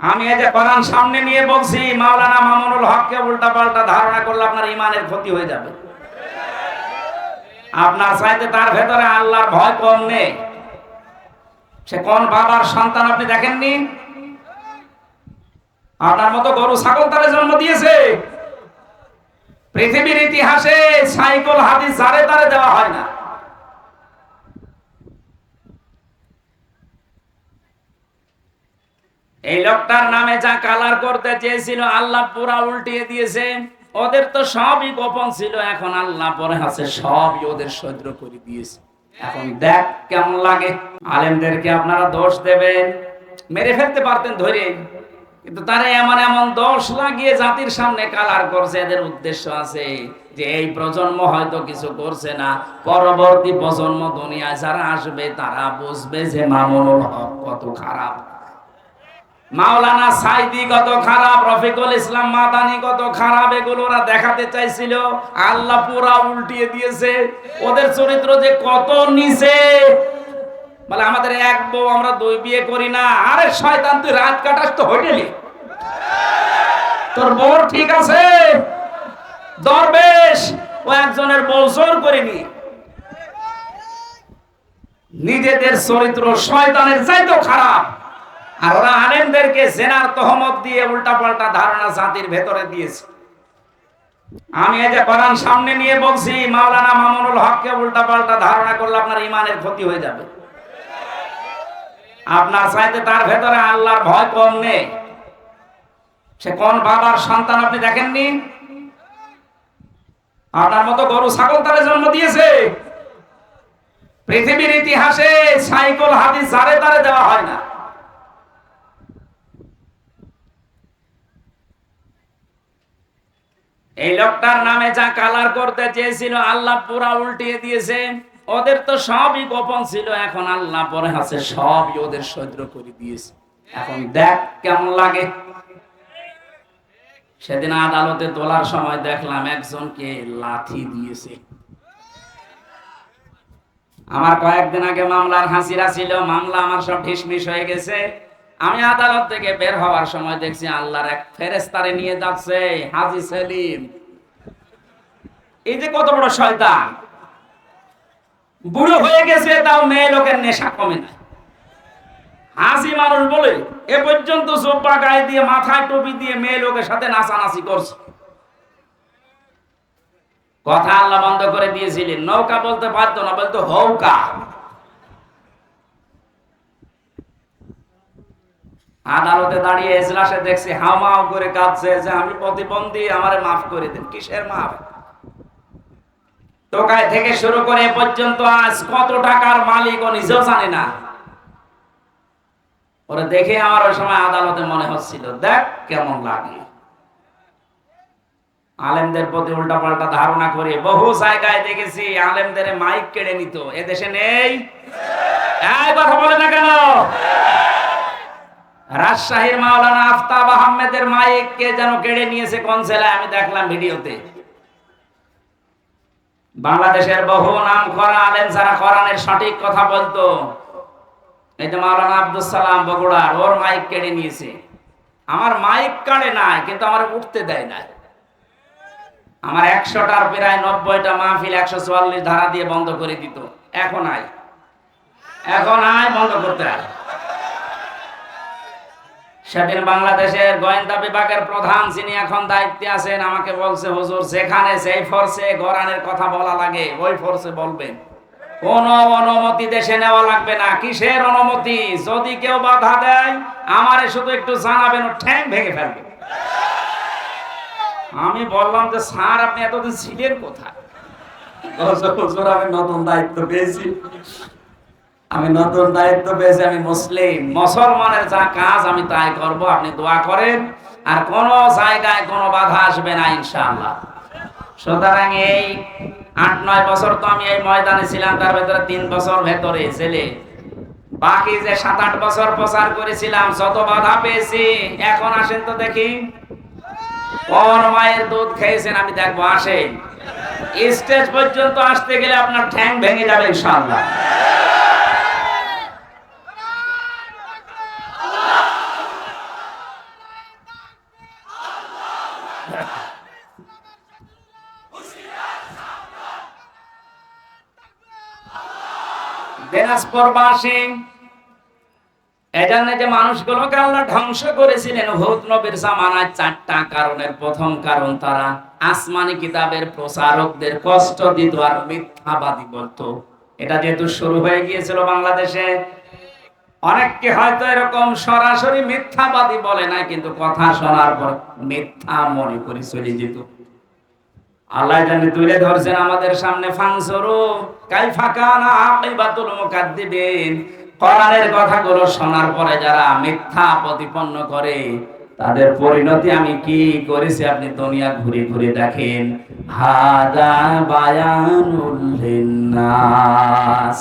আমি এই যে কোরআন সামনে নিয়ে বলছি, মাওলানা মামুনুল হককে উল্টা পাল্টা ধারণা করলে আপনার ইমানের ক্ষতি হয়ে যাবে। আপনার চাইতে তার ভেতরে আল্লাহর ভয় কম নেই। সে কোন বাবার সন্তান আপনি দেখেননি? আপনার মতো গরু ছাগল তারে জন্ম দিয়েছে। পৃথিবীর ইতিহাসে সাইকেল হাতি জারে তারে দেওয়া হয় না। এই লোকটার নামে যা কালার করতে চেয়েছিল, আল্লাহ পুরা উল্টিয়ে দিয়েছে। ওদের তো সবই গোপন ছিল, এখন আল্লাহ পরে আছে, সবই ওদের সহ্য করে দিয়েছে। এখন দেখ কেমন লাগে। আলেমদেরকে আপনারা দোষ দেবেন। মেরে ফেলতে পারতেন ধরে। কিন্তু তারা এমন এমন দোষ লাগিয়ে জাতির সামনে কালার করছে, এদের উদ্দেশ্য আছে যে এই প্রজন্ম হয়তো কিছু করছে না। পরবর্তী প্রজন্ম দুনিয়ায় যারা আসবে, তারা বুঝবে যে মামুনুল হক কত খারাপ। মাওলানা সাইদি কত খারাপ, রফিকুল ইসলাম মাদানি কত খারাপ, এগুলো ওরা দেখাতে চাইছিল। আল্লাহ পুরা উল্টিয়ে দিয়েছে। ওদের চরিত্র যে কত নিচে। বলে, আমাদের এক বউ আমরা দুই বিয়ে করি না। আরে শয়তান, তুই রাত কাটাস তো হোটেলে। তোর বউ ঠিক আছে? দরবেশ ও একজনের বউ জোর করিনি নিজেদের চরিত্র শয়তানের চাইতেও খারাপ। আর ওরা আলেমদেরকে জেনার তহমত দিয়ে উল্টা পাল্টা ধারণা জাতির ভেতরে দিয়েছে। আমি এই যে কোরআন সামনে নিয়ে বলছি, মাওলানা মামুনুল হককে উল্টা পাল্টা ধারণা করলে আপনার ইমানের ক্ষতি হয়ে যাবে। আপনার চাইতে তার ভেতরে আল্লাহর ভয় কম নেই। সে কোন বাবার সন্তান আপনি দেখেননি? আপনার মতো গরু ছাগল তারে জন্ম দিয়েছে। পৃথিবীর ইতিহাসে সাইকেল হাতি জারে তারে দেওয়া হয় না। এই লোকটার নামে যা কালার করতে চেয়েছিল, আল্লাহ পুরা উল্টিয়ে দিয়েছে। ওদের তো সবই গোপন ছিল, এখন আল্লাহ পরে আছে, সবই ওদের সহ্য করে দিয়েছে। এখন দেখ কেমন লাগে। সেদিন আদালতে তোলার সময় দেখলাম একজনকে লাথি দিয়েছে। আমার কয়েকদিন আগে মামলার হাসিরা ছিল, মামলা আমার সব ঢিসমিস হয়ে গেছে। আমি আদালত থেকে বের হওয়ার সময় দেখছি আল্লাহর এক ফেরেস্তারে নিয়ে যাচ্ছে, হাজি সেলিম। এই যে কত বড় শয়তান। বুড়ো হয়ে গেছে, তাও মেয়ে লোকের নেশা কমে না। হাসি মানুষ বলে, এ পর্যন্ত সোপা গায়ে দিয়ে, মাথায় টুপি দিয়ে মেয়ে লোকের সাথে নাচানাচি করছে? কথা আল্লাহ বন্ধ করে দিয়েছিলেন। নৌকা বলতে পারতো না, বলতো হৌকা। আদালতে দাঁড়িয়ে এজলাসে দেখছি হামাও করে কাঁদছে যে আমি প্রতিবন্ধী, আমারে মাফ করে দেন। কিসের মাফ টোকায় থেকে শুরু করে পর্যন্ত আজ কত টাকার মালিক ও নিজেও জানে না। ওরা দেখে আমার ওই সময় আদালতে মনে হচ্ছিল, দেখ কেমন লাগে। আলেমদের প্রতি উল্টা পাল্টা ধারণা করে বহু জায়গায় দেখেছি আলেমদের মাইক কেড়ে নিত। এ দেশে নেই? কথা বলে না কেন? রাজশাহীর মাওলানা আফতাব আহমেদের মাইক কে যেন কেড়ে নিয়েছে কোন জেলায় আমি দেখলাম ভিডিওতে। বাংলাদেশের বহু নাম করা আলেম যারা কোরআনের সঠিক কথা বলতো, এই যে মাওলানা আব্দুল সালাম বগুড়ার, ওর মাইক কেড়ে নিয়েছে। আমার মাইক কাড়ে নাই, কিন্তু আমার উঠতে দেয় না আমার একশোটার প্রায় নব্বইটা মাহফিল একশো চুয়াল্লিশ ধারা দিয়ে বন্ধ করে দিত। এখন আয়। এখন আয় বন্ধ করতে আয়। সেদিন বাংলাদেশের গোয়েন্দা বিভাগের প্রধান যিনি এখন দায়িত্বে আছেন, আমাকে বলছে, হুজুর, যেখানে সেই ফোর্সে গোরানের কথা বলা লাগে, ওই ফোর্সে বলবেন। কোন অনুমতি দেশে নেওয়া লাগবে না, কিসের অনুমতি? যদি কেউ বাধা দেয়, আমারে শুধু একটু জানাবেন, ও ঠ্যাং ভেঙে ফেলবে। আমি বললাম যে, স্যার, আপনি এতদিন ছিলেন কোথায়? নতুন দায়িত্ব পেয়েছি। আমি নতুন দায়িত্ব পেয়েছি, আমি মুসলিম। মুসলমানের যা কাজ, আমি তাই করব, আপনি দোয়া করেন। আর কোন জায়গায় কোনো বাধা আসবে না, ইনশাআল্লাহ। সুতরাং এই আট, নয় বছর তো আমি এই ময়দানে ছিলাম, তার ভেতরে তিন বছর ভেতরে ছেলে বাকি যে সাত, আট বছর প্রচার করেছিলাম, যত বাধা পেয়েছি, এখন আসেন তো দেখি। কোন মায়ের দুধ খেয়েছেন, আমি দেখব, আসেন। স্টেজ পর্যন্ত আসতে গেলে আপনার ঠ্যাং ভেঙে যাবে, ইনশাআল্লাহ। দিনাজপুরবাসী, এজন্য যে মানুষগুলোকে আল্লাহ ধ্বংস করেছিলেন নবীর জামানায় চারটা কারণের প্রথম কারণ তারা আসমানি কিতাবের প্রচারকদের কষ্ট দিত আর মিথ্যাবাদী এটা যেহেতু শুরু হয়ে গিয়েছিল বাংলাদেশে। অনেককে হয়তো এরকম সরাসরি মিথ্যাবাদী বলে না কিন্তু কথা শোনার পর মিথ্যা মনে করে চলে যেত। আল্লাহ জানি তুলে ধরছেন আমাদের সামনে ফাংসরু কাইফা কানা আকিবাতুল মুকাদ্দিবিন। কোরআনের কথাগুলো শোনার পরে যারা মিথ্যা প্রতিপন্ন করে, তাদের পরিণতি আমি কি করেছি আপনি দুনিয়া ঘুরে ঘুরে দেখেন। হাদা বায়ানুল লিন্নাস।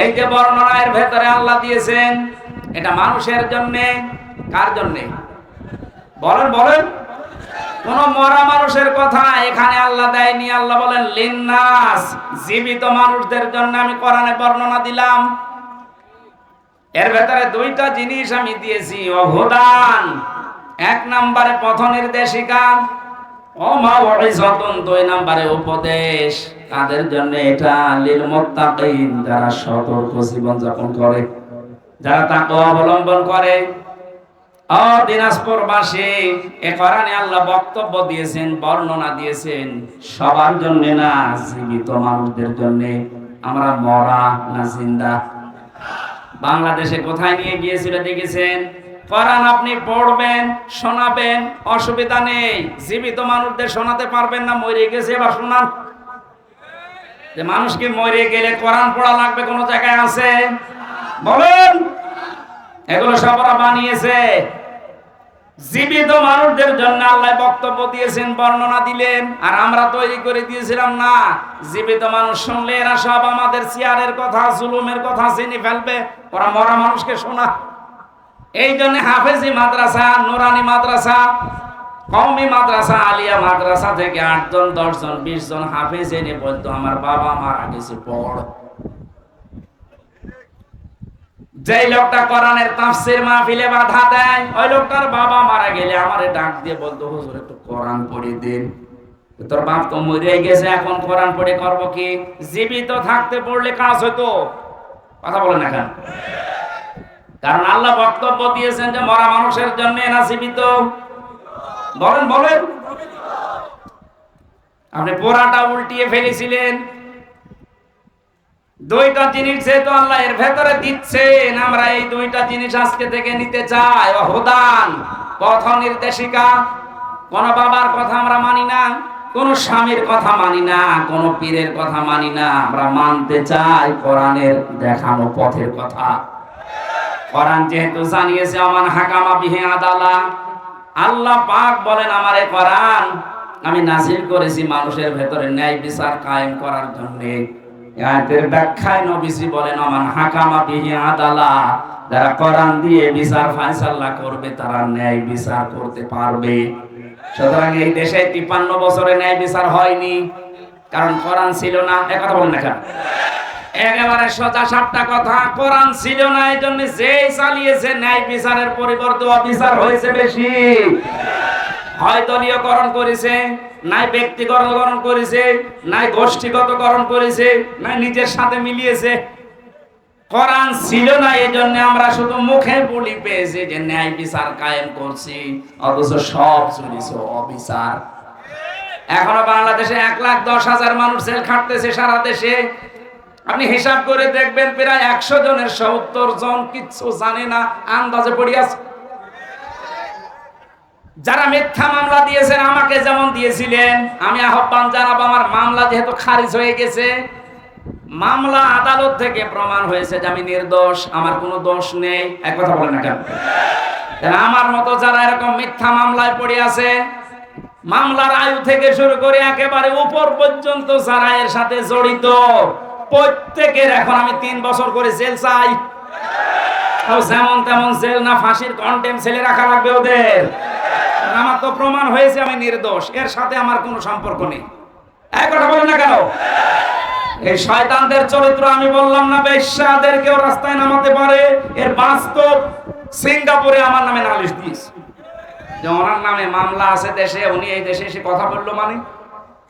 এই যে বর্ণনা ভেতরে আল্লাহ দিয়েছেন, এটা মানুষের জন্য, কার জন্য? বলেন বলেন। কোন মরা মানুষের কথা এখানে আল্লাহ দেয়নি। আল্লাহ বলেন, লিন্নাস, জীবিত মানুষদের জন্য আমি কোরআনে বর্ণনা দিলাম। এর ভেতরে দুইটা জিনিস আমি দিয়েছি। অভদান এক নম্বরে পথ নির্দেশিকা। অমা ওয়াইজাতুন দুই নম্বরে উপদেশ। তাদের জন্য এটা? লিল মুত্তাকিন যারা সতর্ক জীবন যাপন করে। যারা তাকে অবলম্বন করে। ও দিনাজপুরবাসী এ আল্লাহ বক্তব্য দিয়েছেন, বর্ণনা দিয়েছেন, সবার জন্য না, জীবিত মানুষদের জন্য। আমরা মরা না জিন্দা। বাংলাদেশে কোথায় নিয়ে গিয়েছিল দেখেছেন? কোরআন আপনি পড়বেন, শোনাবেন, অসুবিধা নেই। জীবিত মানুষদের শোনাতে পারবেন না, মরে গেছে, এবার শোনান। যে মানুষকে মরে গেলে কোরআন পড়া লাগবে, কোন জায়গায় আছে? বলেন। এগুলো সব ওরা বানিয়েছে। জীবিত মানুষদের জন্য আল্লাহ বক্তব্য দিয়েছেন, বর্ণনা দিলেন, আর আমরা তৈরি করে দিয়েছিলাম না। জীবিত মানুষ শুনলে এরা সব আমাদের চেয়ারের কথা, জুলুমের কথা চিনি ফেলবে, ওরা মরা মানুষকে শোনা। এই জন্য হাফেজি মাদ্রাসা, নুরানি মাদ্রাসা, কওমি মাদ্রাসা, আলিয়া মাদ্রাসা থেকে আটজন, দশজন বিশ জন হাফেজ এনে বলতো, আমার বাবা মারা গেছে, পড়। যেই লোকটা কোরআনের তাফসীর মাহফিলে বাধা দেয়, ওই লোকটার বাবা মারা গেলে আমারে ডাক দিয়ে বলতো, হুজুর, একটু কোরআন পড়ে দিন। তোর বাপ তো মরে গেছে, এখন কোরআন পড়ে করব কি? জীবিত থাকতে পড়লে কাজ হতো কথা বলেন এখন কারণ আল্লাহ বক্তব্য দিয়েছেন যে মরা মানুষের জন্য না জীবিত। বলেন বলেন। আপনি পোড়াটা উল্টিয়ে ফেলেছিলেন। দুইটা জিনিস যেহেতু আল্লাহ এর ভেতরে দিচ্ছেন, আমরা এই দুইটা জিনিস আজকে থেকে নিতে চাই। অহদান পথ নির্দেশিকা। কোন বাবার কথা আমরা মানি না, কোন স্বামীর কথা মানি না, কোন পীরের কথা মানি না। আমরা মানতে চাই কোরআনের দেখানো পথের কথা। কোরআন যেহেতু জানিয়েছে আমার হাকামা বিহে আদালা। আল্লাহ পাক বলেন, আমারে কোরআন, আমি নাজিল করেছি মানুষের ভেতরে ন্যায় বিচার কায়েম করার জন্য। আয়াতের ব্যাখ্যায় নবীজি বলেন আমান হাকামা বিহি আদালা। যারা কোরআন দিয়ে বিচার ফয়সালা করবে, তারা ন্যায় বিচার করতে পারবে। সুতরাং এই দেশে তিপ্পান্ন বছরে ন্যায় বিচার হয়নি, কারণ কোরআন ছিল না। এক কথা বলেন না একেবারে সোজা সাপটা কথা, কোরআন ছিল না এই জন্য যেই চালিয়েছে, ন্যায় বিচারের পরিবর্তে অবিচার হয়েছে বেশি। হয় দলীয়করণ করেছে নাই ব্যক্তিগতকরণ করেছে, নাই গোষ্ঠীগতকরণ করেছে, নাই নিজের সাথে মিলিয়েছে। কোরআন ছিল না এই জন্য আমরা শুধু মুখে বলি পেয়েছি যে ন্যায় বিচার কায়েম করছি, অথচ সব চলেছে অবিচার। এখনও বাংলাদেশে এক লাখ দশ হাজার মানুষ জেল খাটতেছে সারা দেশে। আপনি হিসাব করে দেখবেন, প্রায় একশো জনের সত্তর জন কিচ্ছু জানে না, আন্দাজে পড়িয়াছে যারা মিথ্যা মামলা দিয়েছেন, আমাকে যেমন দিয়েছিলেন, আমি আহ্বান জানাব, আমার মামলা যেহেতু খারিজ হয়ে গেছে, মামলা আদালত থেকে প্রমাণ হয়েছে যে আমি নির্দোষ, আমার কোনো দোষ নেই। এক কথা বলেন না কেন? আমার মতো যারা এরকম মিথ্যা মামলায় পড়ে আছে, মামলার আয়ু থেকে শুরু করে একেবারে উপর পর্যন্ত যারা এর সাথে জড়িত, প্রত্যেকের এখন আমি তিন বছর করে জেল চাই। যেমন তেমন জেল না ফাঁসির কন্টেম ছেলে রাখা লাগবে ওদের। আমার তো প্রমাণ হয়েছে, আমি নির্দোষ। এর সাথে আমার কোনো সম্পর্ক নেই। এক কথা বলেন না কেন? এই শয়তানদের চরিত্র আমি বললাম না, বেশ্যাদের কেউ রাস্তায় নামাতে পারে। এর বাস্তব সিঙ্গাপুরে আমার নামে নালিশ দিয়েছে। যে ওনার নামে মামলা আছে দেশে, উনি এই দেশে এসে কথা বলল মানে।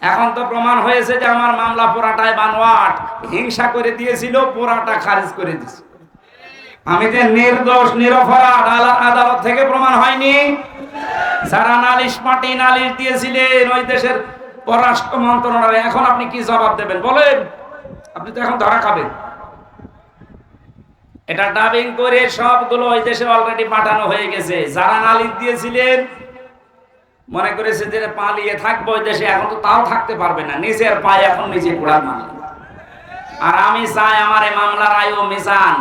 এখন তো প্রমাণ হয়েছে যে আমার মামলা পোড়াটাই বানোয়াট। হিংসা করে দিয়েছিল, পোড়াটা খারিজ করে দিয়েছে। আমি যে নির্দোষ, নিরপরাধ আদালত থেকে প্রমাণ হয়নি, যারা নালিশ মাটি নালিশ দিয়েছিলেন ওই দেশের পররাষ্ট্র মন্ত্রণালয়, এখন আপনি কি জবাব দেবেন? বলেন, আপনি তো এখন ধরা খাবেন। এটা ডাবিং করে সবগুলো ওই দেশে অলরেডি পাঠানো হয়ে গেছে। যারা নালিশ দিয়েছিলেন, মনে করেছে যে পালিয়ে থাকব ওই দেশে, এখন তো তাও থাকতে পারবে না। নিজের পায়ে এখন নিজে কুড়াল মারলেন। আর আমি চাই আমার এই মামলার আয়ু মিজান।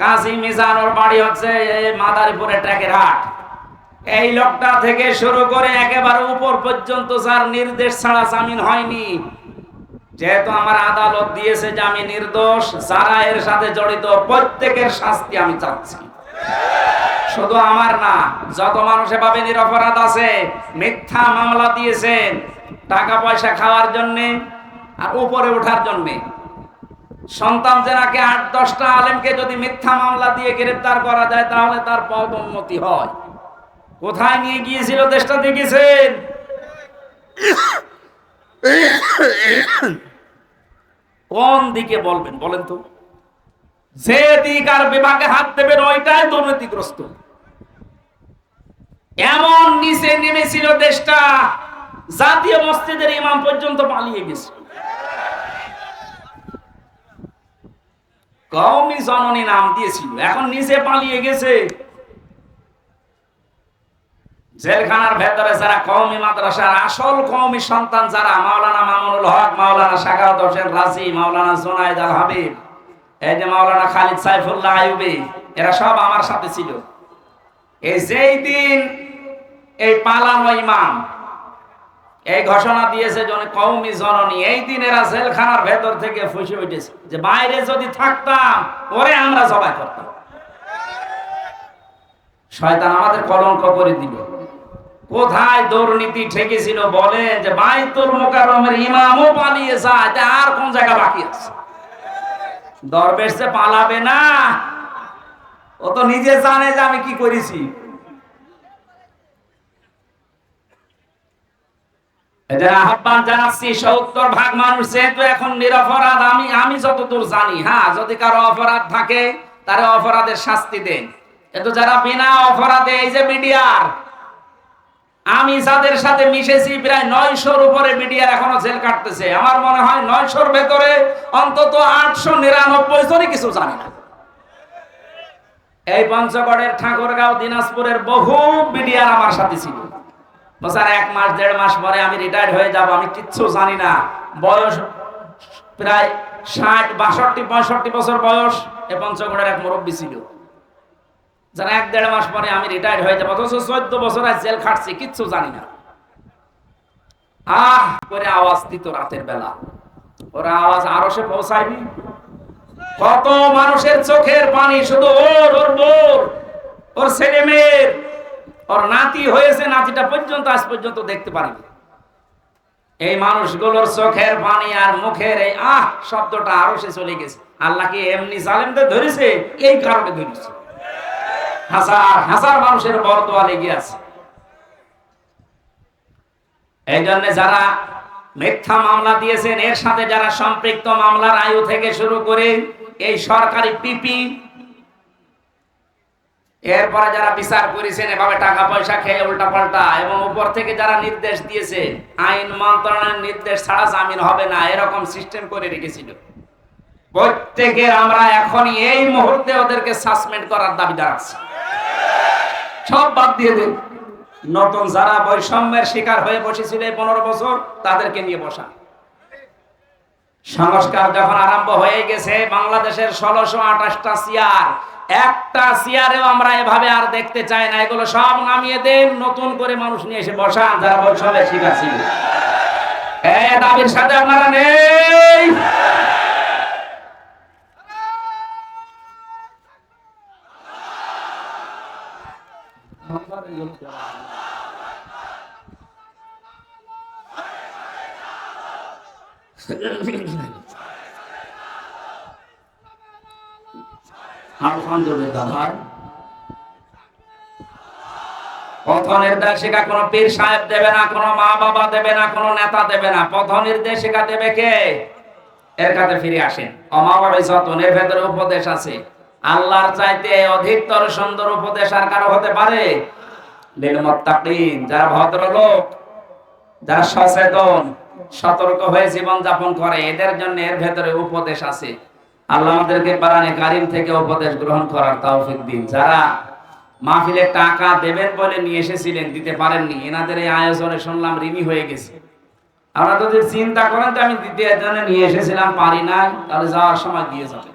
কাজী মিজান ওর বাড়ি হচ্ছে এই মাদারীপুরে ট্র্যাকের হাট। এই লোকটা থেকে শুরু করে একেবারে উপর পর্যন্ত যার নির্দেশ ছাড়া জামিন হয়নি। যেহেতু আমার আদালত দিয়েছে যে আমি নির্দোষ, যারা এর সাথে জড়িত, প্রত্যেকের শাস্তি আমি চাচ্ছি। শুধু আমার না, যত মানুষ এভাবে নিরপরাধ আছে, মিথ্যা মামলা দিয়েছেন টাকা পয়সা খাওয়ার জন্যে আর উপরে ওঠার জন্যে। সন্তান জেনাকে আট, দশটা আলেমকে যদি মিথ্যা মামলা দিয়ে গ্রেফতার করা যায়, তাহলে তার পদ উন্নতি হয়। কোথায় নিয়ে গিয়েছিল দেশটা দেখেছেন? কোন দিকে বলবেন, বলেন তো? যে দিক আর বিভাগে হাত দেবেন ওইটাই দুর্নীতিগ্রস্ত। এমন নিচে নেমেছিল দেশটা, জাতীয় মসজিদের ইমাম পর্যন্ত পালিয়ে গেছে। কওমি জননী নাম দিয়েছিল। এখন নিচে পালিয়ে গেছে। জেলখানার ভেতরে যারা কওমি মাদ্রাসার আসল কওমি সন্তান যারা, মাওলানা মামুনুল হক, মাওলানা শাকাওয়াত হোসেন রাজি, মাওলানা জোনায়েদ আল হাবিব, এই যে মাওলানা খালিদ সাইফুল্লাহ আইয়ুবী, এরা সব আমার সাথে ছিল। এই যেই দিন এই পালানো ইমাম এই ঘোষণা দিয়েছে কৌমি জননী, এই দিন এরা জেলখানার ভেতর থেকে ফুসে উঠেছে। যে বাইরে যদি থাকতাম ওরে আমরা জবাই করতাম। শয়তান আমাদের কলঙ্ক করে দিল। কোথায় দুর্নীতি ঠেকেছিল বলে যে বাইতুল মোকাররমের ইমামও পালিয়ে যায়, তা আর কোন জায়গা বাকি আছে? দরবেশ পালাবে না, ও তো নিজে জানে যে আমি কি করেছি। হ্যাঁ নয়শোর উপরে এখনও জেল কাটতেছে। আমার মনে হয় নয়শোর ভেতরে অন্তত আটশো নিরানব্বই জনই কিছু জানি না। এই পঞ্চগড়ের ঠাকুরগাঁও, দিনাজপুরের বহু মিডিয়ার আমার সাথে ছিল। বছর এক মাস, দেড় মাস পরে আমি রিটায়ার্ড হয়ে যাব, আমি কিচ্ছু জানি না। বয়স প্রায় ষাট, বাষট্টি, পঁয়ষট্টি বছর বয়স এ পঞ্চগড়ের এক মুরব্বী ছিল। যারা এক দেড় মাস পরে আমি রিটায়ার্ড হয়ে যাব, অথচ চোদ্দ বছর আজ জেল খাটছি, কিচ্ছু জানি না। আহ, করে আওয়াজ দিত রাতের বেলা। ওরা আওয়াজ আরও সে পৌঁছায়নি। কত মানুষের চোখের পানি, শুধু ওর ওর বোর ওর ছেলে মেয়ের। ওর নাতি হয়েছে, নাতিটা পর্যন্ত, আজ পর্যন্ত দেখতে পারিনি। এই মানুষগুলোর চোখের পানি আর মুখের এই আহ শব্দটা আরও সে চলে গেছে। আল্লাহ কি এমনি জালেমদের ধরেছে, এই কারণে ধরেছে। হাজার হাজার মানুষের বরদোয়া লেগে আছে। এই জন্য যারা মিথ্যা মামলা দিয়েছেন, এর সাথে যারা সম্পৃক্ত মামলার আয়ু থেকে শুরু করে এই সরকারি পিপি এরপরে যারা বিচার করেছেন, এভাবে টাকা পয়সা খেয়ে উল্টা পাল্টা এবং উপর থেকে যারা নির্দেশ দিয়েছে, আইন মন্ত্রণালয়ের নির্দেশ ছাড়া জামিন হবে না, এরকম সিস্টেম করে রেখেছিল। প্রত্যেকের আমরা এখনই এই মুহূর্তে ওদেরকে সাসপেন্ড করার দাবিদার আছে। সব বাদ দিয়ে দেন। নতুন যারা বৈষম্যের শিকার হয়ে বসেছিল এই পনেরো বছর, তাদেরকে নিয়ে বসা। সংস্কার যখন আরম্ভ হয়ে গেছে, বাংলাদেশের ষোলোশো আঠাশটা সিয়ার একটা সিয়ারেও আমরা এভাবে আর দেখতে চাই না। এগুলো সব নামিয়ে দেন, নতুন করে মানুষ নিয়ে এসে বসান, যারা ছিল এই দাবির সাথে আপনারা নেই। আলহামদুলিল্লাহ ভাই পথ নির্দেশ শেখা কোনো পীর সাহেব দেবে না মা বাবা দেবে না নেতা দেবে না। পথ নির্দেশ শেখা দেবে কে? এর কাছে ফিরে আসেন। ভেতরে উপদেশ আছে। আল্লাহর চাইতে অধিকতর সুন্দর উপদেশ আর কারও হতে পারে? যারা ভদ্রলোক, যারা সচেতন, সতর্ক হয়ে জীবন যাপন করে, এদের জন্য এর ভেতরে উপদেশ আছে। আল্লাহ আমাদেরকে বারানে কারিম থেকে উপদেশ গ্রহণ করার তৌফিক দিন। যারা মাহফিলে টাকা দেবেন বলে নিয়ে এসেছিলেন, দিতে পারেননি, এনাদের এই আয়োজনে শুনলাম ঋণী হয়ে গেছে। আমরা যদি চিন্তা করেন তো আমি দ্বিতীয় নিয়ে এসেছিলাম, পারি না তাহলে যাওয়ার সময় দিয়ে যাবে।